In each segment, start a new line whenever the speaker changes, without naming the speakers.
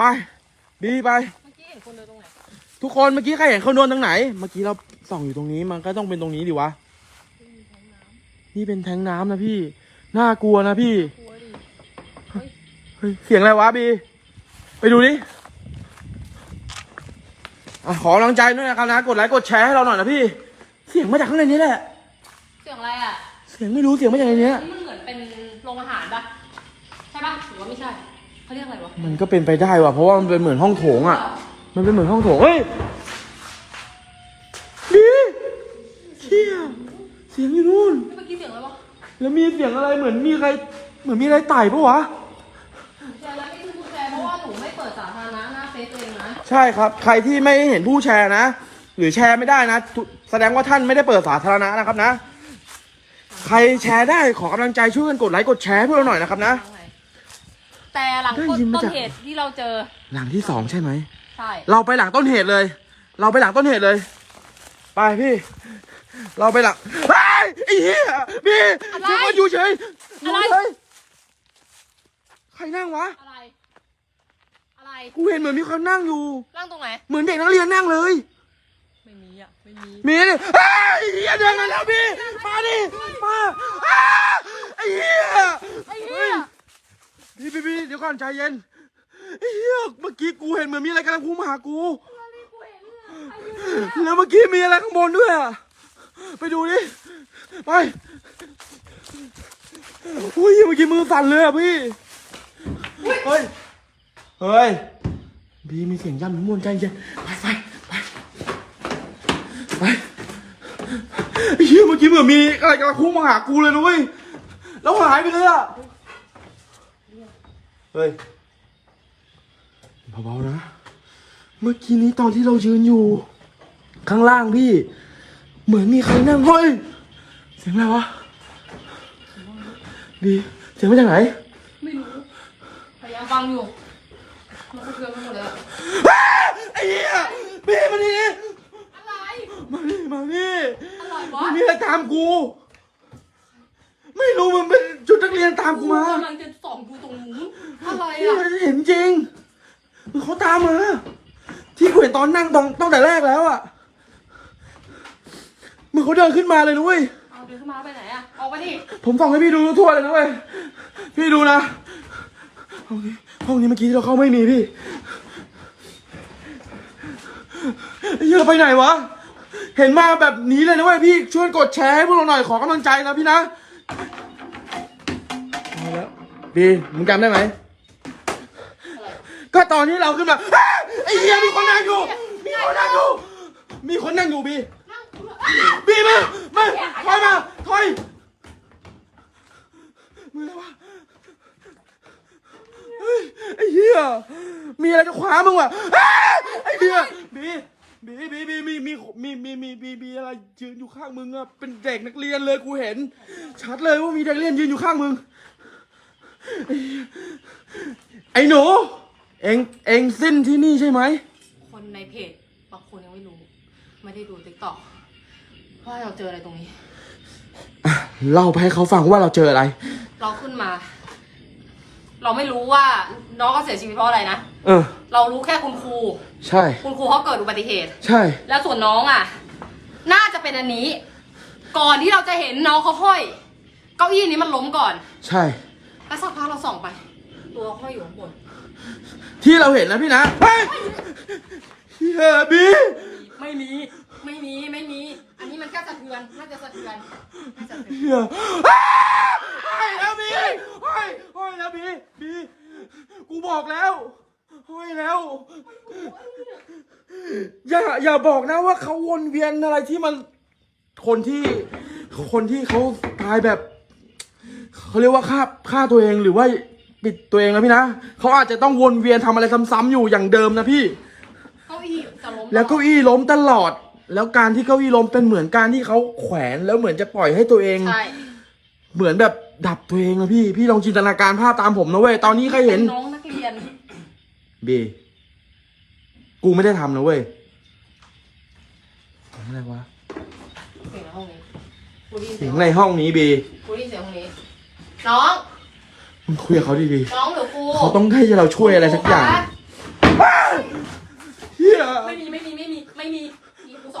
ไป บีไป
เมื่อกี้เห็นคนเดินตรงไหน
ทุกคนเมื่อกี้ใครเห็นเขาโดนตรงไหน เมื่อกี้เราส่องอยู่ตรงนี้มันก็ต้องเป็นตรงนี้ดิวะ นี่เป็นแทงน้ำนะพี่ น่ากลัวนะพี่
กลัวดิ
เฮ้ยเสียงอะไรวะบี ไปดูดิอะขอกำลังใจด้วยนะครับนะ กดไลค์กดแชร์ให้เราหน่อยนะพี่ เสียงมาจากข้างในนี้แหละ
เสียงอะไรอะ
เสียงไม่รู้เสียงมาจากในนี้
นี่มันเหมือนเป็นโรงอาหารปะใช่ปะหรือว่าไม่ใช่ เขาเรียกอะไรวะ
มันก็เป็นไปได้ว่ะเพราะว่ามันเป็นเหมือนห้องโถงอะ มันเป็นเหมือนห้องโถงเฮ้ยบีเชี่ยเสียงอยู่นู่น
เมื่อกี้เสียงอะไรวะ
แล้วมีเสียงอะไรเหมือนมีใคร เหมือนมีอะไรไต่ปะวะ
แชร์แล้วไม่คือแชร์เพราะว่าหนูไม่เปิดสาธารณะหน้าเฟซตัวเองนะ
ใช่ครับ ใครที่ไม่เห็นผู้แชร์นะ หรือแชร์ไม่ได้นะทุแสดงว่าท่านไม่ได้เปิดสาธารณะนะครับนะ ใครแชร์ได้ขอกำลังใจช่วยกันกดไลค์กดแชร์ให้พวกเราหน่อยนะครับนะ
แต่หลัง
ได้ยินมา
ต้น
จาก
เหตุที่เราเจอ
หลังที่สองใช่ไหม
ใช่
เราไปหลังต้นเหตุเลย เราไปหลังต้นเหตุเลย ไปพี่ เราไปหลังไอ้ยไอ้เหี้ยพี่เฉยอยู่เฉยอยู่เฉยใครนั่งวะ
อะไร อะไร
กูเห็นเหมือนมีคนนั่งอยู่
ร่างตรงไหน
เหมือนเด็กนักเรียนนั่งเลย
ไม่มีอะไม่มี
มีดิเฮ้ยไอ้เหี้ยเดินมาแล้วพี่ มาดิ มาอ้าไอ้เหี้ย
ไอ้เหี้ย
พี่พี่พี่เดี๋ยวก่อนใจเย็นไอ้เหี้ยเมื่อกี้กูเห็นเหมือนมีอะไรกำลังพุ่งมาหากู แล้วเมื่อกี้มีอะไรข้างบนด้วยอะ ไปดูดิ ไปอุ้ยเมื่อกี้มือสั่นเลยอะพี่ เฮ้ย เฮ้ย บีมีเสียงย่ำอยู่มวนใจเย็นไปไปไปไปไอ้เหี้ยเมื่อกี้เหมือนมีอะไรกำลังพุ่งมาหากูเลยนะเว้ยแล้วหายไปเลยอะ เฮ้ยเบาๆนะ เมื่อกี้นี้ตอนที่เรายืนอยู่ ข้างล่างพี่ เหมือนมีใครนั่งเฮ้ย เสียงอะไรวะบีเสียงมาจากไหน
ไม่รู้ พยายามฟังอยู่ มันก็เทือนไปหมดเลยอะ
อ้าไอ้เหี้ยบีมาดิ
อะไร
มาดิมาดิ
อะไรวะ
มันมีอะไรตามกู ไม่รู้มันเป็นชุดนักเรียนตามกู
กู
มา
กำลังจะส่องกูตรงนู้นอะไร
พี่
อะ
มันเห็นจริงมันเขาตามมา ที่กูเห็นตอนนั่งตรงตั้งแต่แรกแล้วอะมันเขาเดินขึ้นมาเลยนะเว้ย
เอาเดินเข้ามาไปไหนอะ ออกไปดิ
ผมส่องให้พี่ดูทั่วเลยนะเว้ย พี่ดูนะ ห้องนี้ห้องนี้เมื่อกี้ที่เราเข้าไม่มีพี่ไอ้เหี้ยเราไปไหนวะ เห็นมาแบบนี้เลยนะเว้ยพี่ช่วยกดแชร์ให้พวกเราหน่อยขอกำลังใจนะพี่นะ เอาแล้วพี่มึงจำได้ไหม ก็ตอนที่เราขึ้นมาอ้าไอ้เหี้ยมีคนนั่งอยู่ มีคนนั่งอยู่ มีคนนั่งอยู่บี บีมามาถอยมาถอยมืออะไรวะเฮ้ยไอ้เหี้ยมีอะไรจะคว้ามึงวะอ้าไอ้เหี้ยบี บีบีบีมีมีมีมีมีมีมีอะไรยืนอยู่ข้างมึงอะเป็นเด็กนักเรียนเลยกูเห็น ชัดเลยว่ามีเด็กเรียนยืนอยู่ข้างมึง ไอ้หนู เองเองสิ้นที่นี่ใช่ไหม
คนในเพจบางคนยังไม่รู้ ไม่ได้ดูติ๊กต็อกว่าเราเจออะไรตรงนี้
เล่าไปให้เขาฟังว่าเราเจออะไร
เราขึ้นมา เราไม่รู้ว่าน้องเขาเสียชีวิตเพราะอะไรนะ
เออ
เรารู้แค่คุณครู
ใช่
คุณครูเขาเกิดอุบัติเหตุ
ใช่
แล้วส่วนน้องอะ น่าจะเป็นอันนี้ ก่อนที่เราจะเห็นน้องเขาห้อย เก้าอี้นี้มันล้มก่อน
ใช่
แล้วสักพักเราส่องไป ตัวห้อยอยู่ข้างบน
ที่เราเห็นนะพี่นะเฮ้ยเฮ้ยบี
ไม่มี ไม่มี ไม่มี อันนี้มันแค่สะเทือน น่าจะสะเทือนน่าจะสะเทือน
เฮียอ้าเฮ้ยแล้วบีเฮ้ยเฮ้ยแล้วบีบีกูบอกแล้วเฮ้ยแล้ว อย่าอย่าบอกนะว่าเขาวนเวียนอะไรที่มัน คนที่ คนที่เขาตายแบบเขาเรียกว่าฆ่าฆ่าตัวเองหรือว่าปิดตัวเองนะพี่นะเขาอาจจะต้องวนเวียนทำอะไรซ้ำๆอยู่อย่างเดิมนะพี่
เก้าอี้จะล้ม
แล้วเก้าอี้ล้มตลอด แล้วการที่เก้าอี้ล้มเป็นเหมือนการที่เขาแขวนแล้วเหมือนจะปล่อยให้ตัวเอง
ใช่
เหมือนแบบดับตัวเองนะพี่ พี่ลองจินตนาการภาพตามผมนะเว้ย ตอนนี้ใครเห็น
ป็น้องนักเรียน
บีกูไม่ได้ทำนะเว้ยเสียงอะไรวะ
เสียงในห้องนี้กูได้ยิน
เสี
เสี
ย
ย
ง
ง
ในห้องนี้บี
กูได้ยินเสียงห้องนี้ น้อง
มึงคุยกับเขาดี
น้องหรือกู
ๆเขาต้องให้เราช่วยอะไรสักอย่าง
คะไม่มีไม่มีไม่มีไม่มีมีกู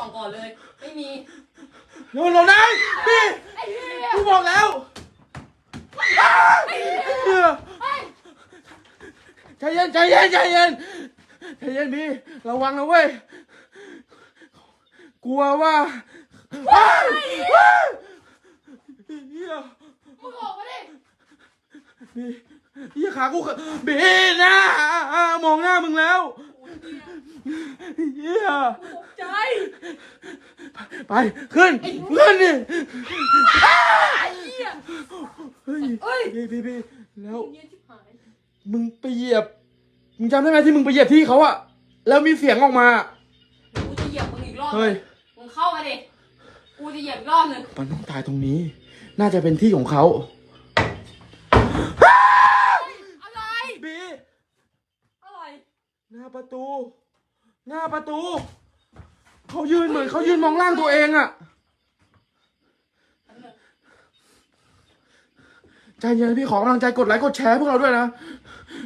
ส่องก่อนเลย ไม่มี
โดนเราได้พี่
ไอ้เหี้ย
กูบอกแล้วอ้าวเหี้ย
เฮ้ย
ใจเย็นใจเย็นใจเย็นใจเย็นพี่ระวังนะเว้ยกลัวว่าอ้าวอ้าวเฮีย
มึงออกมาดิ
พี่เฮียขากูขบีหน้ามองหน้ามึงแล้ว เฮีย
ตกใจ
ไป ขึ้น ขึ้นดิ
ไอ้เหี้ย
เฮ้ย
เอ้ย
พี่พี่พี่แล้ว
เงี้ยชิบหาย
มึงไปเหยียบ มึงจำได้ไหมที่มึงไปเหยียบที่เขาอะแล้วมีเสียงออกมา
กูจะเหยียบมึงอีกรอบ
เฮ้ย
มึงเข้ามาดิ กูจะเหยียบอีกรอบหนึ่ง
มันต้องตายตรงนี้ น่าจะเป็นที่ของเขา
อะไร
บี
อะไร
หน้าประตู หน้าประตู เขายืนเหมือนเขายืนมองล่างตัวเองอะใจเย็นพี่ขอกำลังใจกดไลค์กดแชร์พวกเราด้วยนะ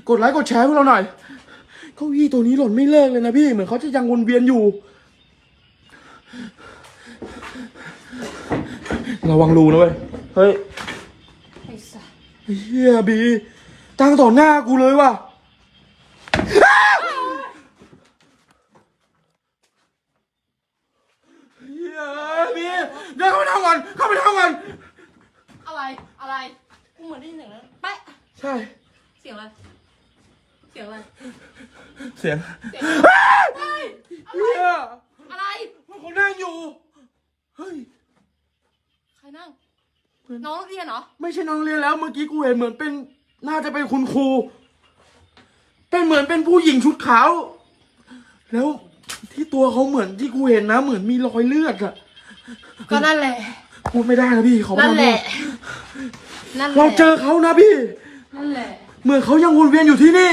กดไลค์กดแชร์พวกเราหน่อย เก้าอี้ตัวนี้หล่นไม่เลิกเลยนะพี่ เหมือนเขาจะยังวนเวียนอยู่ ระวังรูนะเว้ย เฮ้ย
ไอ้สัส
เฮียบี ตั้งต่อหน้ากูเลยว่ะเฮียบี เดินเข้าไปทำก่อนเข้าไปทำก่อน
อะไร อะไร กูเหมือนได้ยินเสียงนั้นแปะ
ใช่
เสียงอะไร เสียงอะไร
เสียง
เสียงเฮ้ย
เฮีย
อะไร
มันเขานั่งอยู่ เฮ้ย
ใครนั่ง น้องนักเรียนเหรอ
ไม่ใช่น้องเรียนแล้ว เมื่อกี้กูเห็นเหมือนเป็น น่าจะเป็นคุณครู เป็นเหมือนเป็นผู้หญิงชุดขาว แล้วที่ตัวเขาเหมือนที่กูเห็นนะ เหมือนมีรอยเลือดอะ
ก็นั่นแหละ
พูดไม่ได้นะพี่ขอ
นั่น
โทษ
แหละ นั่นแหละ
เราเจอเขานะพี่
นั่นแหละ
เหมือนเขายังวนเวียนอยู่ที่นี่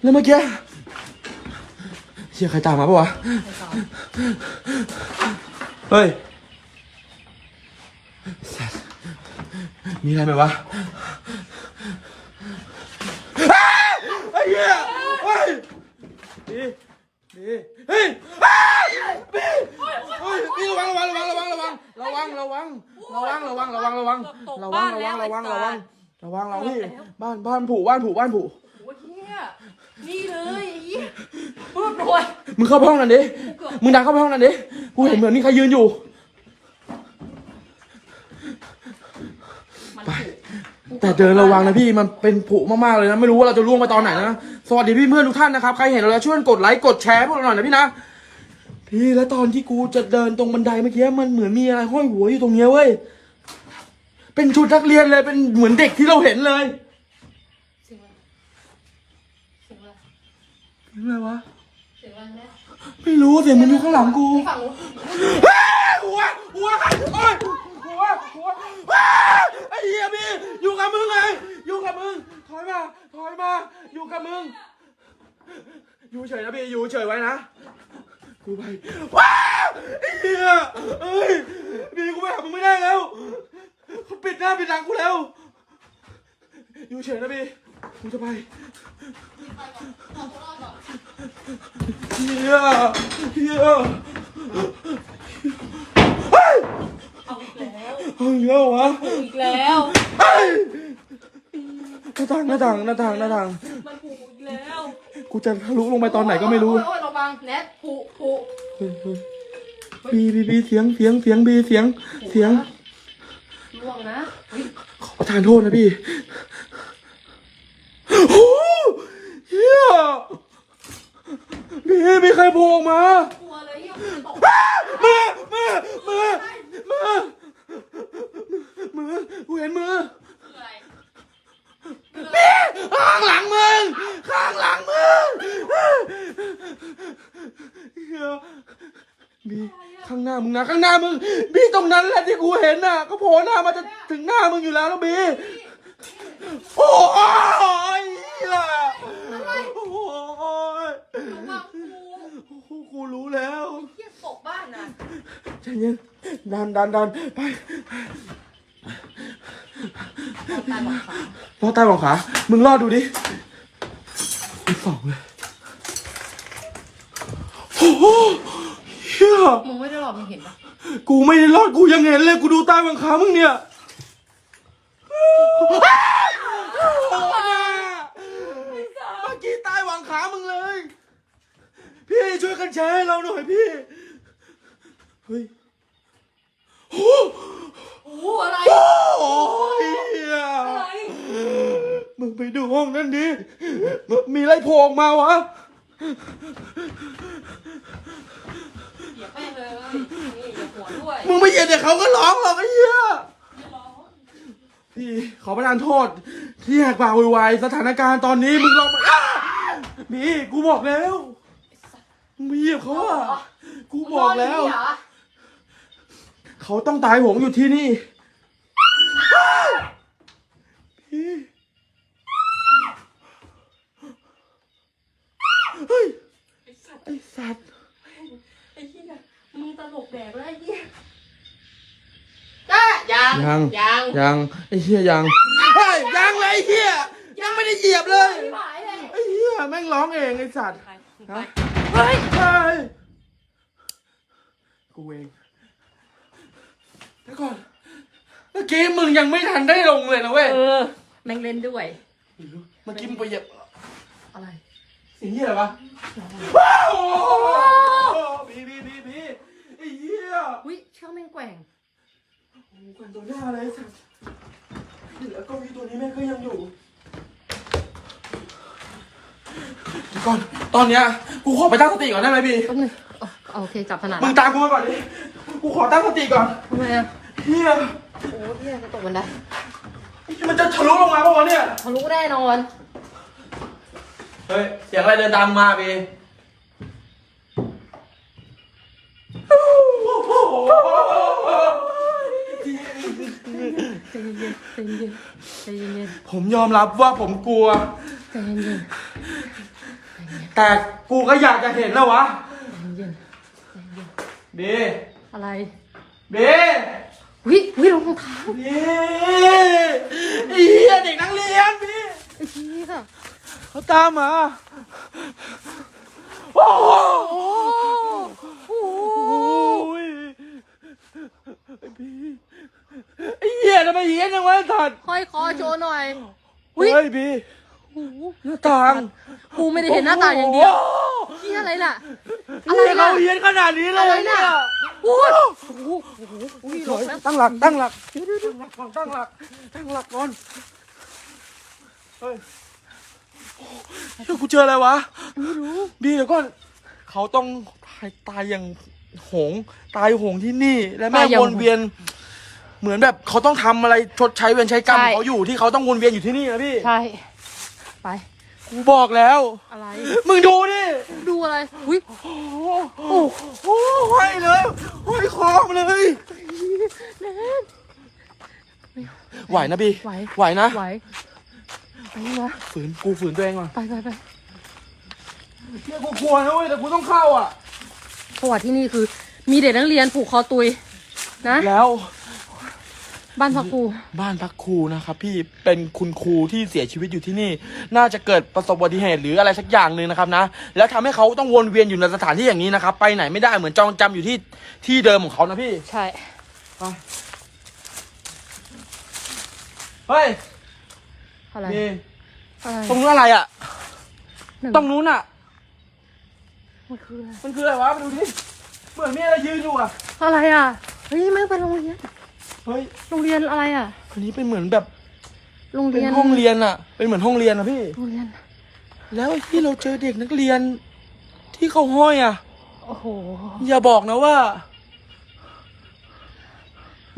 แล้วเมื่อกี้เชี่ยใครตามมาปะวะ
ใครสอน
เฮ้ยสัสมีอะไรไหมวะอ้าวไอ้เหี้ยเฮ้ยดีดี เฮ้ยอ้าวบีเฮ้ยบีระวังระวังระวังระวังระวังระวังระวังระวังระวังระวังระวังระวังระวังระวังระวังระวังระวังเราพี่บ้านบ้านผูบ้านผูบ้านผู
โอ้ยเฮียนี่เลยไอ้เหี้ยพูดรวย
มึงเข้าไปห้องนั้นดิมึงดังเข้าไปห้องนั้นดิกูเห็นเหมือนมีใครยืนอยู่
มัน
ไป แต่เดินระวังนะพี่มันเป็นผุมากๆเลยนะไม่รู้ว่าเราจะล่วงไปตอนไหนนะสวัสดีพี่เพื่อนทุกท่านนะครับใครเห็นเราแล้วช่วยกดไลค์กดแชร์พวกเราหน่อยนะพี่นะพี่แล้วตอนที่กูจะเดินตรงบันไดเมื่อกี้มันเหมือนมีอะไรห้อยหัวอยู่ตรงเนี้ยเว้ยเป็นชุดนักเรียนเลยเป็นเหมือนเด็กที่เราเห็นเลย
เสียงอะไรเสียงอะไร
เห็นอะไรวะ
เสียงอะไรแม่
ไม่รู้เสียงมันอยู่ข้างหลังกู
ฝั่งนู้น
อ้าวหัวหัวโอ้ยหั ว้าวไอ้เหี้ยพี่อยู่กับมึงไงอยู่กับมึง ถอยมาถอยมา อยู่กับมึง อยู่เฉยนะพี่อยู่เฉยไว้นะกูไปว้าวไอ้เหี้ยเอ้ยพี่กูไปหามึงไม่ได้แล้วเขาปิดหน้าปิดหลังกูแล้ว อยู่เฉยนะพี่กูจะไป
เอาตัวรอดก่อน
เฮียเฮียเฮ้ย
เอาอีกแล้ว
เอาอีกแล้วเหรอวะ
เอาอีกแล้ว
เฮ้ยหน้าต่างหน้าต่างหน้าต่างหน้าต่าง
มันผูกอีกแล้ว
กูจะทะลุลงไปตอนไหนก็ไม่รู้
โอ้ยโอ้ยระวังแนทผูกผูก
เฮ้ยเฮ้ยบีบีบีเสียงเสียงเสียงบีเสียง เสียง
ล่วงนะเฮ้ย
ขอประทานโทษนะพี่โอ้เฮียบีมีใครโผล่ออกมา
กลัวเลยเฮียตก
มือมือมือมือมือ กูเห็นมือ
คืออะไรคืออะไร
ข้างหลังมึง ข้างหลังมึงเหี้ยบีข้างหน้ามึงนะข้างหน้ามึงบีตรงนั้นแหละที่กูเห็นน่ะ ก็โผล่หน้ามาจะถึงหน้ามึงอยู่แล้วแล้วบีโอ้ยเหี้ยโอ้ย
ระวังกู
โอ้โหกูรู้แล้ว
เฮียตกบ้านนะ
ใจเย็นดันดันดันไป
ตายหมดค่ะ
รอดใต้บังขา มึงรอดดูดิสองเลยโอ้โหเฮีย
มึงไม่ได้หรอกมึงเห็นปะ
กูไม่ได้รอดกูยังเห็นเลย กูดูใต้บังคามึงเนี่ยเมื่อกี้ใต้หวังขามึงเลย พี่ช่วยกันแชร์ให้เราหน่อยพี่ เฮ้ยโอ้
โอ้โหอะไร
โหเฮีย
อะไร
มึงไปดูห้องนั้นดิมันมีอะไรโผล่ออกมาวะ
เหยียบแม่งเลยนี่เหยียบหัวด้วย
มึงไม่เห็นเดี๋ยวเขาก็ร้องหรอกไอ้เหี้ยพี่ขอประทานโทษ ที่แหกปากโวยวายสถานการณ์ตอนนี้มึงลองมาอ้าพี่กูบอกแล้วมึงไม่เหยียบเขาอะกูบอกแล้ว
มึงนอนอยู่นี่เหรอ
เขาต้องตายโหงอยู่ที่นี่พี่เฮ้ย
ไอ้สัตว์
ไอสัตว์
ไอ้เหี้ยมึงตลกแดกแล้วไอ้เหี้ยจ้ายัง
ยัง
ยัง
ยังไอเหี้ยยังเฮ้ยยังเลยไอ้เหี้ยยังไม่ได้เหยียบเลย
ไม่ไหวเลย
ไอ้เหี้ยแม่งร้องเองไอสัตว์
ไป
ฮะ
เฮ้ย
เฮ้ยกูเองเดี๋ยว ก่อน เมื่อกี้มึงยังไม่ทันได้ลงเลยนะเว้ย
เออ แม่งเล่นด้วย
เมื่อกี้มึงไปเหยียบ
อะไร
สิ่งที่อะไรวะว้าวบีบีบีบีไอ้เหี้ย
อุ้ยเชือกแม่งแกว่ง
โอ้โหแกว่งตัวหน้าเลยไอ้สัตว์แล้วเก็มีตัวนี้แม่งก็ยังอยู่เดี๋ยวก่อน ตอนเนี้ยกูขอไปตั้งสติก่อนได้ไหมบี
แป๊บนึงอ๋อโอเคจับถนัด
มึงตามกูมาก่อนดิ กูขอตั้งสติก่อน
ทำไมอะ
เฮีย
โอ้เหี้ยจะตกบันได
มันจะทะลุลงมาปะวะเนี่ย
ทะลุแน่นอน
เฮ้ย เสียงอะไรเดินตามมาบี
ใจเย็นใจเย็นใจเย็น
ผมยอมรับว่าผมกลัว
ใจเย็น
แต่กูก็อยากจะเห็นแล้ววะ
ใจเย็น
บี
อะไร
บี
วิวิรองเท้า
บีไอ้เหี้ยเด็กนักเรียนบี
ไอ้เหี้ย
เขาตามมาโอ้โห
โอ้โห
โอ้ยไอ้บีไอ้เหี้ยทำไมเหี้ยจังวะไอ้สัตว์
ห้อยคอโชว์หน่อย
เฮ้ยบี
โอ้โห
หน้าต่าง
กูไม่ได้เห็นหน้าตางอย่างเดียวเหี้ยอะไรน่ะ อะไร
เหี้ย
น่ะ
เขาเหี้ยขนาดนี้เลย
อะไร
เนี่
น่ะ
ย
โอ้ย โอ้โหโอ้โหอุ้ยหลบแล้ว
ตั้งหลัก ตั้งหลัก ตั้งหลัก ตั้งหลักก่อนเฮ้ยเฮ้ยกูเจออะไรวะ
ไม่รู้
บีเดี๋ยวก่อน เขาต้องตายตายอย่างหงตายหงที่นี่ และแม่งวนเวียน เหมือนแบบเขาต้องทำอะไรชดใช้เวรใช้กรรมของเขาอยู่ที่เขาต้องวนเวียนอยู่ที่นี่นะพี่
ใช่ ไป
กูบอกแล้ว
อะไร
มึงดูดิ
ดูอะไร อุ้ย
โอ้โหโอ้โหห้อยเลยห้อยคอมาเลย
แนน
ไหวนะบี
ไหว
ไหวนะ
ไหวไปวะ
ฝืนกูฝืนตัวเองก่อน
ไปไปไป
เนี่ยกูกลัวนะเว้ยแต่กูต้องเข้าอะ
เพราะว่าที่นี่คือ มีเด็กนักเรียนผูกคอตุยนะ
แล้ว
บ้านพักครู
บ้านพักครูนะครับพี่เป็นคุณครูที่เสียชีวิตอยู่ที่นี่ น่าจะเกิดประสบอุบัติเหตุหรืออะไรสักอย่างหนึ่งนะครับนะ แล้วทำให้เขาต้องวนเวียนอยู่ในสถานที่อย่างนี้นะครับ ไปไหนไม่ได้เหมือนจองจำอยู่ที่ที่เดิมของเขานะพี่
ใช่
ไปเฮ้ย
อะไร
นี่
อะไร
ตรงนู้นอะไรอะ
หนึ่ง
ตรงนู้นอะ
มันคืออะไร
มันคืออะไรวะมาดูดิเหมือนมีอะไรยืนอยู่อะ
อะไรอะเฮ้ยไม่เป็นโรงเรียน
เฮ้ย
โรงเรียนอะไรอะ
อันนี้เป็นเหมือนแบบ
โรง
เป็น
เรียน
ห้องเรียนอะเป็นเหมือนห้องเรียนอะพี่
โรงเรียน
แล้วไอ้ที่เราเจอเด็กนักเรียน ที่เขาห้อยอะ
โอ้โห
อย่าบอกนะว่า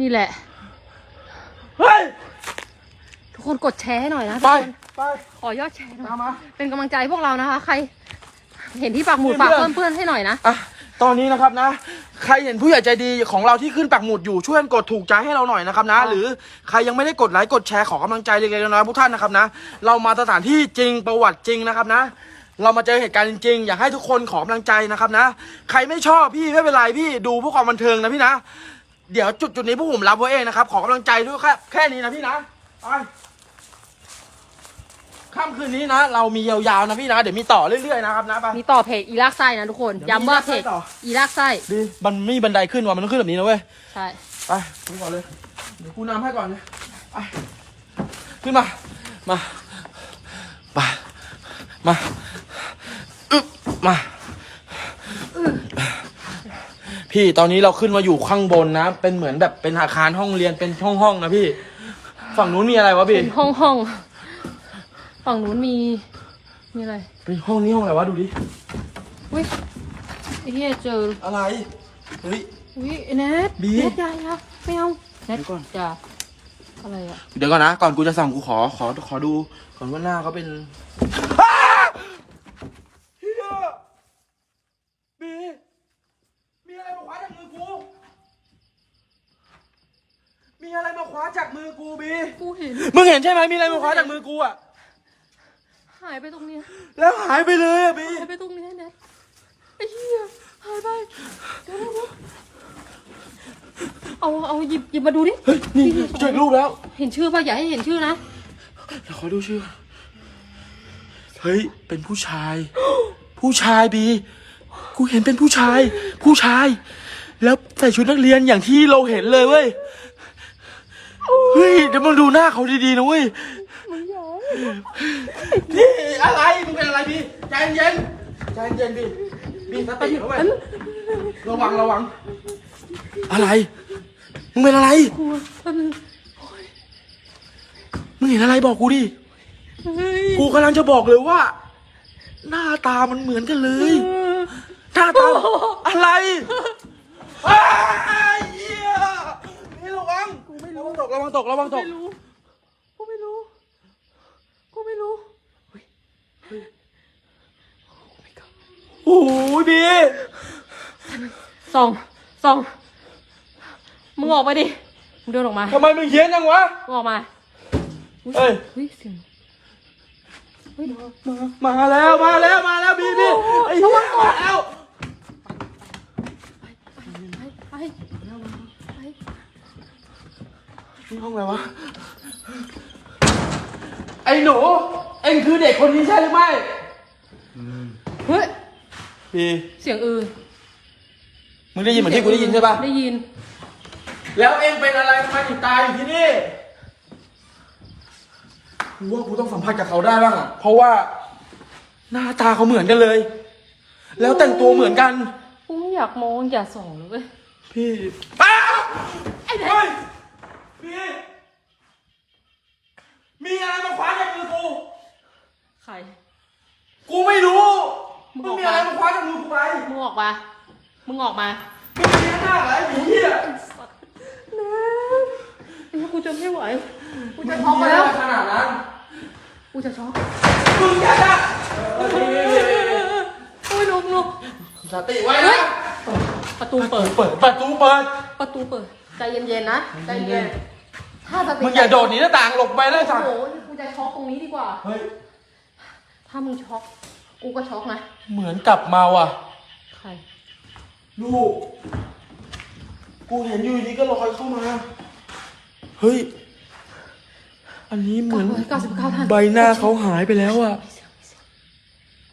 นี่แหละ
เฮ้ย
ทุกคนกดแชร์ให้หน่อยนะ
ไป
ทุกคน
ไป
ขอยอดแชร์หน่อย
ตามมา
เป็นกำลังใจพวกเรานะคะ ใคร เห็นที่ปากหมุด
เพื่
ฝา
อกน
เพิ่มเพื่อนให้หน่อยนะ
อะ ตอนนี้นะครับนะ ใครเห็นผู้ใหญ่ใจดีของเราที่ขึ้นปักหมุดอยู่ช่วยกันกดถูกใจให้เราหน่อยนะครับนะ
ค่ะ
หรือใครยังไม่ได้กดไลค์กดแชร์ขอกำลังใจเล็กๆน้อยๆพวกท่านนะครับนะ เรามาสถานที่จริงประวัติจริงนะครับนะ เรามาเจอเหตุการณ์จริงๆอยากให้ทุกคนขอกำลังใจนะครับนะ ใครไม่ชอบพี่ไม่เป็นไรพี่ดูเพื่อความบันเทิงนะพี่นะ เดี๋ยวจุดจุดๆนี้พวกผมรับไว้เองนะครับขอกำลังใจด้วยแค่แค่นี้นะพี่นะไป ค่ำคืนนี้นะ เรามียาวๆนะพี่นะ เดี๋ยวมีต่อเรื่อยๆนะครับนะไป
มีต่อเพจอีลากไส้นะทุกคน
เดี๋ยว
ย้ำว่า
มี
เพ
อี
จ
ลากไส้ต่อ
อีลากไส้
ดีมันไม่มีบันไดขึ้นว่ะมันต้องขึ้นแบบนี้นะเว้ย
ใช่
ไปขึ้นก่อนเลย เดี๋ยวกูนำให้ก่อนเลยไปขึ้นมา มาไปมาอึ๊บมา พี่ตอนนี้เราขึ้นมาอยู่ข้างบนนะ เป็นเหมือนแบบเป็นอาคารห้องเรียนเป็นห้องห้องๆนะพี่ ฝั่งนู้นมีอะไรวะพี่
เป็นห้องห้อง ฝั่งนู้นมี มีอะไร
เป็นห้องนี้ห้องอะไรวะดูดิ
อุ้ยไอ้เหี้ยเจอ
อะไร เฮ้ย
อุ้ยไอ้แนท
บี
แนทอยาอยาไม่เอาแนท
เดี๋ยวก่อน
อย่าอะไรอะ
เดี๋ยวก่อนนะ ก่อนกูจะสั่งกูขอขอขอดู ก่อนว่าหน้าเขาเป็นเฮียบีมีอะไรมาคว้าจากมือกู มีอะไรมาคว้าจากมือกูบี
กูเห็น
มึงเห็นใช่ไหมมีอะไรมาคว้าจากมือกูอะ
หายไปตรงเนี้ย
แล้วหายไปเลยอะบี
หายไปตรงเนี้ยแนทไอ้เหี้ยหายไปเดี๋ยวเดี๋ยวเดี๋ยวเอาเอาหยิบหยิบมาดูดิ
เฮ้ยนี่เจอรูปแล้ว
เห็นชื่อป่ะอย่าให้เห็นชื่อนะ
เดี๋ยวขอดูชื่อเฮ้ยเป็นผู้ชาย ผู้ชายบีกูเห็นเป็นผู้ชาย ผู้ชาย แล้วใส่ชุดนักเรียนอย่างที่เราเห็นเลยเว้ยเฮ้ยเดี๋ยวมึงดูหน้าเขาดีๆนะเว้ย นี่อะไรมึงเป็นอะไรบีใจเย็นใจเย็นบีบีสติเอาไว้ยระวังระวัง อะไรมึงเป็นอะไร
กลัวแป๊บนึง
มึงเห็นอะไรบอกกูดิ
เฮ้ย
กูกำลังจะบอกเลยว่า หน้าตามันเหมือนกันเลยหน้าตาอะไรอ้ายเหี้ยนี่ระวังกูไม่ระวังตกระวังตกระวังตก
ไม่รู้กูไม่รู้กู ไม่รู้
โอ้ยบี
ส่องส่องมึงออกมาดิ มึงเดินออกมา
ทำไมมึงเฮี้ยนจังวะ
มึงออกมา
เอ้ย
เฮ้ยเสียงเฮ้ย
มาแล้วมาแล้วมาแล้วบีบีไอ้เหี้ยมาแล้ว
ไปไปไป
นี่ห้องอะไรวะไอ้หนู เอ็งคือเด็กคนนี้ใช่หรือไม่
เฮ้ย
บี
เสียงอือ
มึงได้ยินเหมือนที่กูได้ยินใช่ปะ
ได้ยิน
แล้วเองเป็นอะไรทำไมถึงตายอยู่ที่นี่ กูว่ากูต้องสัมผัสกับเขาได้บ้างอะเพราะว่า หน้าตาเขาเหมือนกันเลย แล้วแต่งตัวเหมือนกัน
กูไม่อยากมองอย่าส่องเลยเว้ย
พี่อ้าว
ไอ้เด็ก
เฮ้ยพี่ มีอะไรมาคว้าจา กมือกู
ใคร
กูไม่รู้
มึ
มึ
ง
ง
ออกมา
มีอะไรมาคว้าจากมือกูไป
มึงออกมา มึงออกมา
มึงมีหน้าอะไรผีเหี้ย
นะไอ้เหี้ยกูจะไม่ไหว กูจะช็อกไปแล้ว
ขนาดนั้น
กูจะช็อก
มึงอย่าด่า
โอ้ยลุกลุก
สติไว้
เฮ้
นะ
ยประตูเปิด
เปิด ประตูเปิด
ประตูเปิด ใจเย็นๆนะ ใจเย็น ถ้าสติ
มึงอย่าโดดหนีหน้าต่างหลบไปเลยสัตว์
โอ้โหกูจะช็อกตรงนี้ดีกว่า
เฮ้ย
ถ้ามึงช็อกกูก็ช็อกนะ
เหมือนกลับมาว่ะ
ใคร
ลูก กูเห็นอยู่ดีก็ลอยเข้ามา เฮ้ย อันนี้เหมือน
999ท่าน
ใบหน้าเขาหายไปแล้วอะ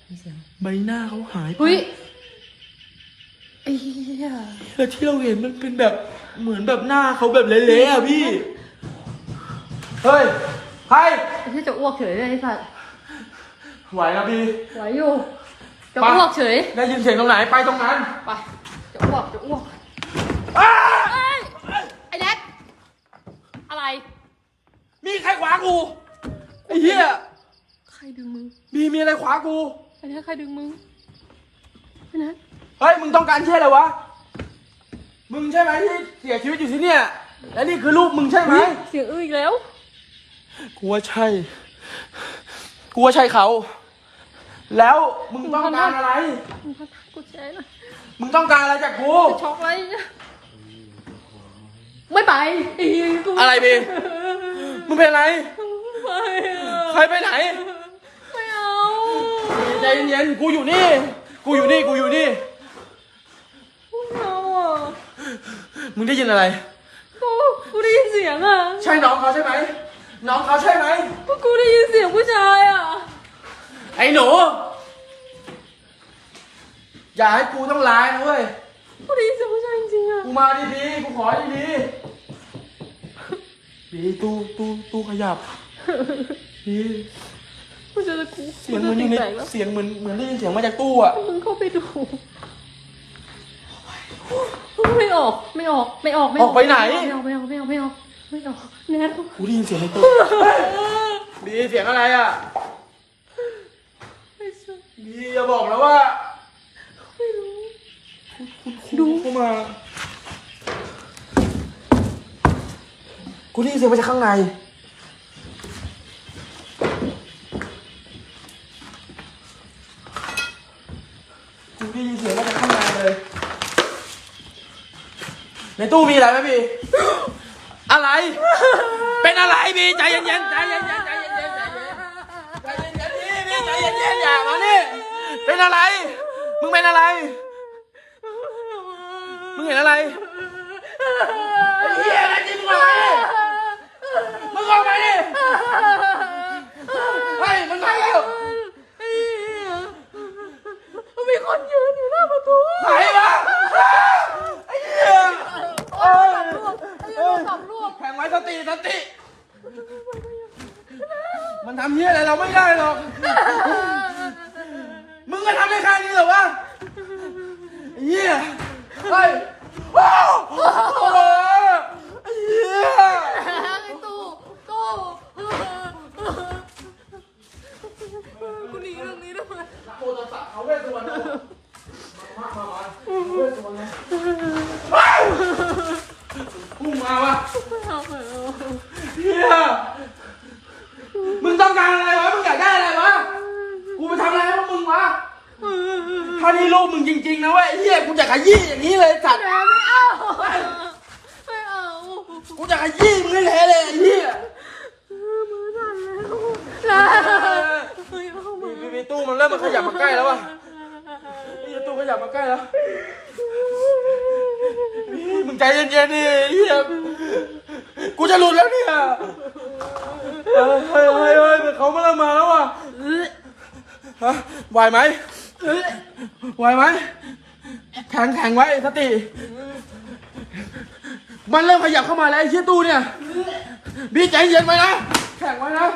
มีเสียง
ใบหน้าเขาหายไป
เฮ้ยไอ้เหี้ย
แล้วที่เราเห็นมันเป็นแบบเหมือนแบบหน้าเขาแบบเละๆอะพี่ เฮ้ยใคร
ไอ้เหี้ยจะอ้วกเฉยเลยไอ้สัตว์
ไหวนะพี่
ไหวอยู่จะ
ไป
อ้วกเฉย
ได้ยินเสียงตรงไหนไปตรงนั้น
ไป จะอ้วกจะอ้วก
อ้า
เอ้ยไอ้แดกอะไร
มีใครขวางกูไอ้เหี้ย
ใครดึงมึง
มีมีอะไรขวางกู
ไอ้แดกใครดึงมึงไอ้แดก
เฮ้ยมึงต้องการเช่อะไรวะมึงใช่ไหมที่เสียชีวิตอยู่ที่เนี่ย และนี่คือลูกมึงใช่ไหม
เสียงอื้ออีกแล้ว
กูว่าใช่ กูว่าใช่เขา แล้วมึงต้องการอะไร
มึงพัดกูแชร์หน่อย
มึงต้องการอะไรจากกู
จะช็อกอะไรเนี่ยไม่ไปไอ้เหี้ยกู
อะไรบีมึงเป็นอะไร
ไปอะ
ใครไปไหน
ไม่เอา
ใจเย็นๆ กูอยู่นี่ กูอยู่นี่ กูอยู่นี่
ไม่เอาอะ
มึงได้ยินอะไร
กู กูได้ยินเสียงอะ
ใช่น้องเขาใช่ไหม น้องเขาใช่ไหม
พวกกูได้ยินเสียงผู้ชายอะ
ไอ้หนู อย่าให้กูต้องร้ายนะเว้ย
กูได้ยินเสียงผู้ชายจริงๆอะ
กูมาดีๆ กูขอดีๆดีตู้ตู้ตู้ขยับดี
กูจะกู
เสียงเหมือนอยู่ใน
แตกแล้ว
เสียงเหมือนเหมือนได้ยินเสียงมาจากตู้อะ
มึงเข้าไปดูไม่ออกไม่ออกไม่ออกไม่
ออกไปไหน
ไม่ออกไม่ออกไม่ออกไม่ออกไม่ออก แนท
กูได้ยินเสียงในตู้ดีเสียงอะไรอะ
ไม่ใช่
ดีอย่าบอกนะว่า
ไม่รู้
ดูเข้ามา กูได้ยินเสียงมาจากข้างใน กูได้ยินเสียงมาจากข้างในเลย ในตู้มีอะไรไหมพี่อะไร เป็นอะไรพี่ใจเย็นๆใจเย็นๆใจเย็นๆใจเย็นๆใจเย็นๆพี่พี่ใจเย็นๆอย่ามานี่เป็นอะไร มึงเป็นอะไร มึงเห็นอะไรไอ้เหี้ยอะไรจริงมึงออกมาดิมึงออกมาดิเฮ้ยมันมาแล้ว
มีคนยืนอยู่หน้าประตู
ใครวะไอ้เหี้ย
โอ้ยสำรวจไอ้ยังสำ รวจ
แข่งไว้สติสติ มันทำเหี้ยอะไรเราไม่ได้หรอก มึงก็ทำได้แค่นี้เหรอวะไอ้เหี้ยเฮ้ยว้าวโอ้โหไอ้เหี้ย
ไอ้ตู้ตู้กูหนีเรื่องนี้ทำไม
นะโมตัสสะเขาเวสสุวรรณมามามาเวสสุวรรณ พุ่งมาวะ
เฮี
ยมึงต้องการอะไรวะ มึงอยากได้อะไรวะ กูไปทำอะไรให้พวกมึงวะถ้านี่ลูกมึงจริงๆนะเว้ยเฮียกูจะขยี้อย่างนี้เลยสัตว์
ไม่เอาไม่เอา
กูจะขยี้มึงให้เละเลยไอ้เฮีย
มือสั่นแล้วมี
มีตู้มันเริ่มมันขยับมาใกล้แล้ววะไอ้เหี้ยตู้ขยับมาใกล้แล้ว มึงใจเย็นๆดิเฮียกูจะหลุดแล้วเนี่ยเฮ้ยเฮ้ยเฮ้ยเฮ้ยเขามาเริ่มมาแล้วว่ะฮะไหวไหมไหวไหมแข็งแข็งไว้สติ มันเริ่มขยับเข้ามาแล้วไอ้เชี่ยตู้เนี่ยบีใจเย็นไว้นะแข็งไว้นะ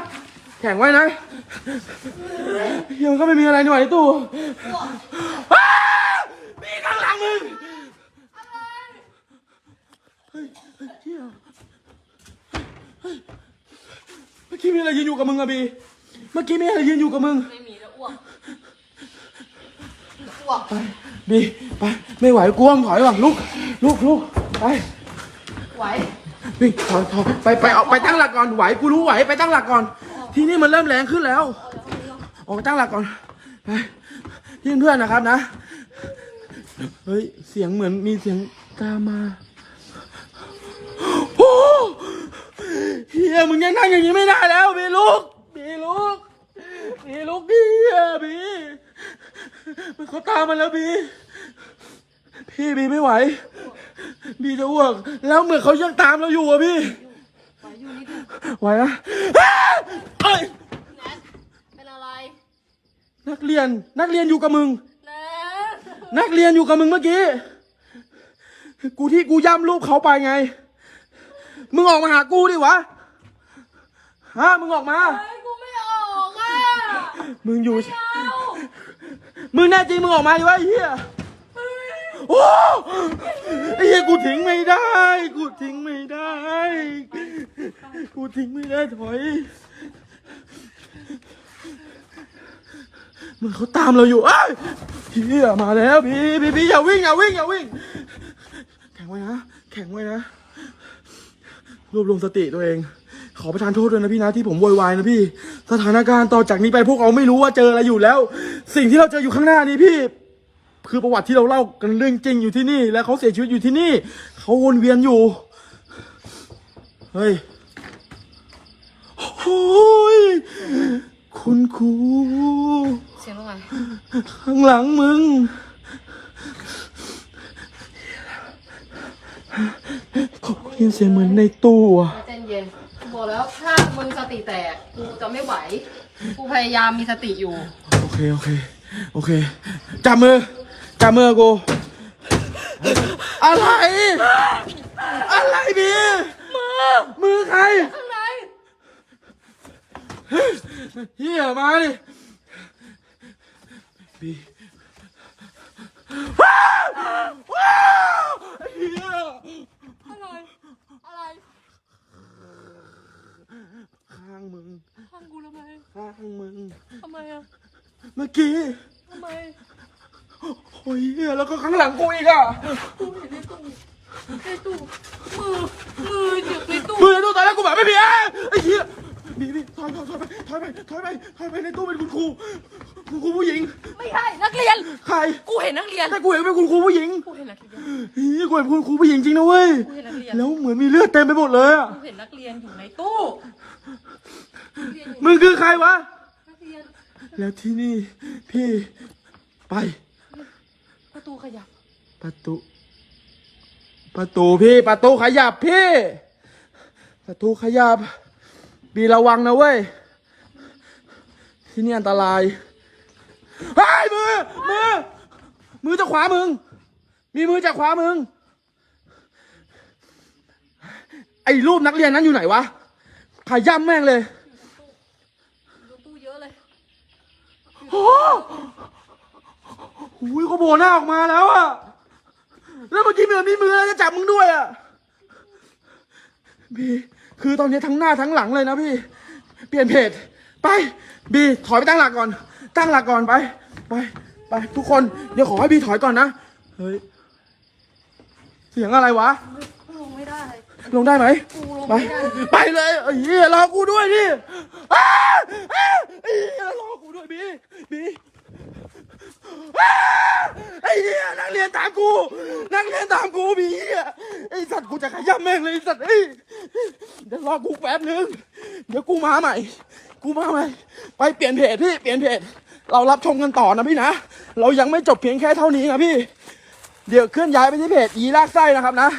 แข็งไว้นะเฮียมันก็ไม่มีอะไรนี่หว่าไอ้ตู้อ้าวมีข้างหลังมึง เฮ้ยเฮ้ยเฮียเฮ้ยเมื่อกี้มีอะไรยืนอยู่กับมึงอะบี เมื่อกี้มีอะไรยืนอยู่กับมึง
ไม่มีแล้วอ้วกอ้วก
ไปบีไปไม่ไหวกลัวมึงถอยว่ะลุกลุกลุกไป
ไหว
วิ่งถอยถอยไปไปเอาไปตั้งหลักก่อนไหวกูรู้ไหวไปตั้งหลักก่อน ทีนี้มันเริ่มแรงขึ้นแล้วออกไปตั้งหลักก่อนไปยื่นเพื่อนนะครับนะ เฮ้ยเสียงเหมือนมีเสียงตามมา เฮียมึงยังนั่งอย่างนี้ไม่ได้แล้วบีลุกบีลุกบีลุกดิเฮียบีมันเขาตามมาแล้วบีพี่บีไม่ไหว บีจะอ้วก แล้วเหมือนเขายังตามเราอยู่อะพี่
ไหวอยู่นิดนึง
ไหวนะอ้าเอ้ย
แนทเป็นอะไร
นักเรียนนักเรียนอยู่กับมึง
แนท
นักเรียนอยู่กับมึงเมื่อกี้ กูที่กูย่ำรูปเขาไปไง มึงออกมาหากูดิวะ ฮะ มึงออกมา
ไอ้กูไม่ออกอะ
มึงอยู่
เอา
มึงแน่จริงมึงออกมาดิวะไอ้เหี้ย โอ้ไอ้เหี้ยกูทิ้งไม่ได้ กูทิ้งไม่ได้ กูทิ้งไม่ได้ถอย มึงเขาตามเราอยู่เอ้ยเฮียมาแล้วพี่พี่พี่อย่าวิ่งอย่าวิ่งอย่าวิ่ง แข็งไว้นะ แข็งไว้นะ รวบรวมสติตัวเอง ขอประทานโทษด้วยนะพี่นะที่ผมโวยวายนะพี่ สถานการณ์ต่อจากนี้ไปพวกเราไม่รู้ว่าเจออะไรอยู่แล้ว สิ่งที่เราเจออยู่ข้างหน้านี้พี่ คือประวัติที่เราเล่ากันเรื่องจริงอยู่ที่นี่ และเขาเสียชีวิตอยู่ที่นี่ เขาวนเวียนอยู่ เฮ้ยโอ้ยคุณครู
เสียงว่าไง
ข้างหลังมึง เขาได้ ยินเสียงเหมือนในตู้อะ
ใจเย็นกูบอกบอกแล้วถ้ามึงสติแตกกูจะไม่ไหว กูพยายามมีสติอยู่
โอเค โอเค โอเค จับมือ จับมือกู อะไร อะไรบีมือ มือใคร
ข้างใน
เฮียมาดิบีว้าวว้าวเฮีย
อะไร อะไร
ข้างมึง
ข้างกูทำไม
ข้างมึง
ทำไมอะ
เมื่อกี้
ทำไม
โอ้ยเฮียแล้วก็ข้างหลังกูอีกอะ
กูเห็นในตู้ในตู้มือมือเจ็บในตู้
มือในตู้ตอนแรกกูแบบไม่มีอะไอ้เหี้ยบีบีถอยถอยถอยไปถอยไปถอยไปถอยไปในตู้เป็นคุณครูคุณครูผู้หญิง
ไม่ใช่นักเรียน
ใคร
กูเห็นนักเรียน
แต่กูเห็นเป็นคุณครูผู้หญิง
กูเห็นนักเรียน
เฮ้ยกูเห็นคุณครูผู้หญิงจริงนะเว้ย
กูเห็นนักเรียน
แล้วเหมือนมีเลือดเต็มไปหมดเลยอะ
กูเห็นนักเรียนอยู่ในตู้นักเรียนอยู่
มึงคือใครวะ
นักเรียน
แล้วที่นี่พี่ไป
ประตูขยับ
ประตู ประตูพี่ ประตูขยับพี่ ประตูขยับ บีระวังนะเว้ย ที่นี่อันตรายเฮ้ยมือ มือ มือจะขวามึง มีมือจากขวามึง ไอ้รูปนักเรียนนั้นอยู่ไหนวะขย่ำแม่งเลย
ดูตู้เยอะเลย
โอ้โหเขาโผล่หน้าออกมาแล้วอะแล้วเมื่อกี้มีมีมือแล้วจะจับมึงด้วยอะบีคือตอนนี้ทั้งหน้าทั้งหลังเลยนะพี่ เปลี่ยนเพจไปบีถอยไปตั้งหลักก่อน ตั้งหลักก่อนไป ไปไปทุกคนเดี๋ยวขอให้บีถอยก่อนนะเฮ้ย เสียงอะไรวะ
ลงไม่ได้
ลงได้ไหม
กูลง
ไป
ไม่ได้
ไปเลยไอ้เหี้ยรอกูด้วยดิอ้าอ้าไอ้เหี้ยรอกูด้วยบีบีอ้าไอ้เหี้ยนักเรียนตามกู นักเรียนตามกูบีเหี้ยไอ้สัตว์กูจะขย้ำแม่งเลยไอ้สัตว์เอ้ยเดี๋ยวรอกูแป๊บนึง เดี๋ยวกูมาใหม่ กูมาใหม่ ไปเปลี่ยนเพจพี่ เปลี่ยนเพจ เรารับชมกันต่อนะพี่นะ เรายังไม่จบเพียงแค่เท่านี้นะพี่ เดี๋ยวเคลื่อนย้ายไปที่เพจอีลากไส้นะครับนะ